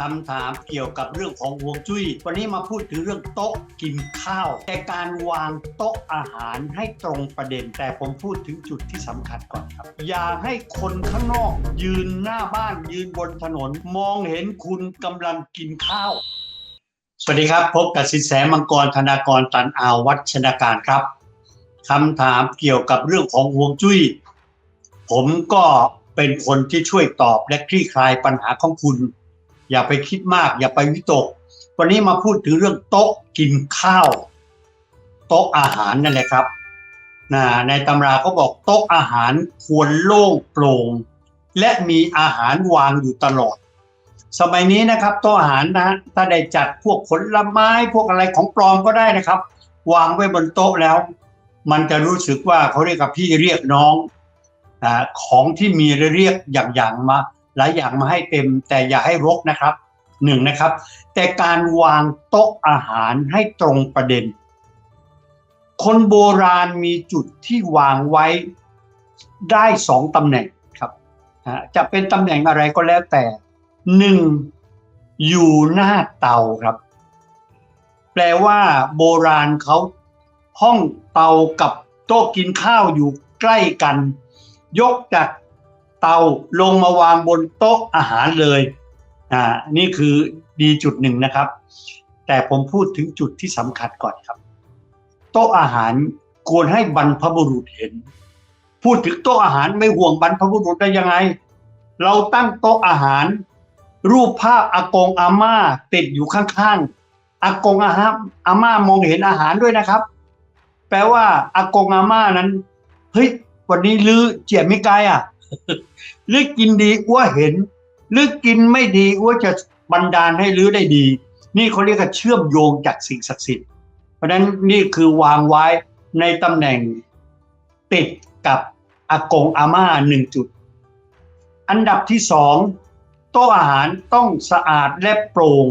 คำถามเกี่ยวกับเรื่องของวงจุ้ย วันนี้มาพูดถึงเรื่องโต๊ะกินข้าว แต่การวางโต๊ะอาหารให้ตรงประเด็น แต่ผมพูดถึงจุดที่สำคัญก่อนครับ อย่าให้คนข้างนอก ยืนหน้าบ้านยืนบนถนน มองเห็นคุณกำลังกินข้าว สวัสดีครับ พบกับสินแสมังกรธนากรตันอาวัชนาการครับคำถามเกี่ยวกับเรื่องของวงจุ้ย ผมก็เป็นคนที่ช่วยตอบและคลี่คลายปัญหาของคุณ อย่าไปคิดมาก อย่าไปวิตก วันนี้มาพูดถึงเรื่องโต๊ะกินข้าว โต๊ะอาหารนั่นแหละครับนะในตำราเขาบอกโต๊ะอาหารควรโล่งโปร่งและมีอาหารวางอยู่ตลอด สมัยนี้นะครับโต๊ะอาหารนะถ้าได้จัดพวกผลไม้พวกอะไรของปลอมก็ได้นะครับ วางไว้บนโต๊ะแล้ว มันจะรู้สึกว่าเขาเรียกกับพี่เรียกน้องอของที่มีเรียกอย่างๆมา หลายอย่างมาให้เต็มแต่อย่าให้รกนะครับหนึ่งนะครับ แต่การวางโต๊ะอาหารให้ตรงประเด็น คนโบราณมีจุดที่วางไว้ได้สองตำแหน่งครับจะเป็นตำแหน่งอะไรก็แล้วแต่หนึ่งอยู่หน้าเตาครับ แปลว่าโบราณเขาห้องเตากับโต๊ะกินข้าวอยู่ใกล้กัน ยกจาก เตาลงมาวางบนโต๊ะอาหารเลยอ่านี่คือดีจุดหนึ่งนะครับ แต่ผมพูดถึงจุดที่สำคัญก่อนครับ โต๊ะอาหารควรให้บรรพบุรุษเห็น พูดถึงโต๊ะอาหารไม่ห่วงบรรพบุรุษได้ยังไง เราตั้งโต๊ะอาหาร รูปภาพอากงอาม่าติดอยู่ข้างๆอากงอาฮะอาม่ามองเห็นอาหารด้วยนะครับ แปลว่าอากงอาม่านั้นเฮ้ยวันนี้ลือเจียไม่ไกลอะ ลือกินดีอ้วเห็นลือกินไม่ดีอ้วจะบันดาลให้ลือได้ดี นี่เขาเรียกว่าเชื่อมโยงจากสิ่งศักดิ์สิทธิ์ เพราะฉะนั้นนี่คือวางไว้ในตำแหน่งติดกับอากงอาม่าหนึ่งจุด อันดับที่สองโต๊ะอาหารต้องสะอาดและโปร่ง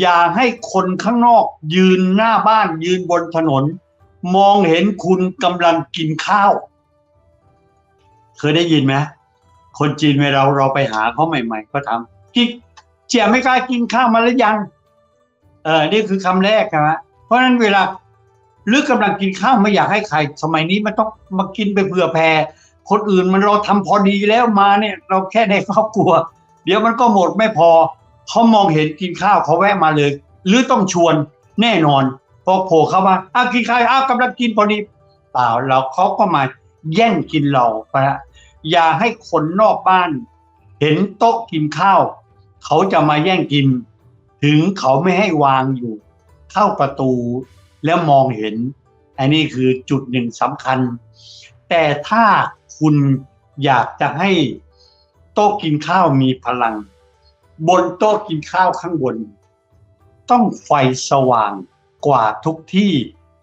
อย่าให้คนข้างนอกยืนหน้าบ้านยืนบนถนน มองเห็นคุณกำลังกินข้าว เคยได้ยินไหมคนจีนเวลาเราไปหาเขาใหม่ๆก็ทำกินเจียไม่กล้ากินข้าวมาแล้วยัง เออนี่คือคำแรกนะเพราะฉะนั้นเวลาหรือกำลังกินข้าวไม่อยากให้ใคร สมัยนี้มันต้องมากินไปเผื่อแผ่คนอื่นมันเราทำพอดีแล้วมาเนี่ย เราแค่ในครอบครัว เดี๋ยวมันก็หมดไม่พอเขามองเห็นกินข้าวเขาแวะมาเลย หรือต้องชวนแน่นอนพอโผล่เข้ามาอ้ากินข้าวอ้าวกำลังกินพอดีเปล่าเราเขาก็มา แย่งกินเรานะอย่าให้คนนอกบ้าน เห็นโต๊ะกินข้าว เขาจะมาแย่งกิน ถึงเขาไม่ให้วางอยู่ เข้าประตูแล้วมองเห็น อันนี้คือจุดหนึ่งสำคัญ แต่ถ้าคุณอยากจะให้โต๊ะกินข้าวมีพลัง บนโต๊ะกินข้าวข้างบน ต้องไฟสว่างกว่าทุกที่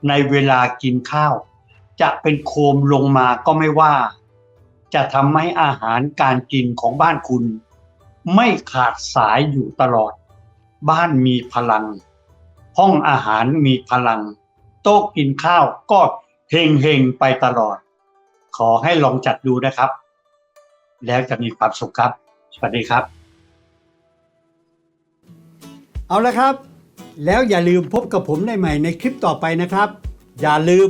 ในเวลากินข้าว จะเป็นโคมลงมาก็ไม่ว่า จะทำให้อาหารการกินของบ้านคุณ ไม่ขาดสายอยู่ตลอด บ้านมีพลัง ห้องอาหารมีพลัง โต๊ะกินข้าวก็เฮงเฮงไปตลอด ขอให้ลองจัดดูนะครับ แล้วจะมีความสุขครับ สวัสดีครับ เอาละครับ แล้วอย่าลืมพบกับผมได้ใหม่ในคลิปต่อไปนะครับ อย่าลืม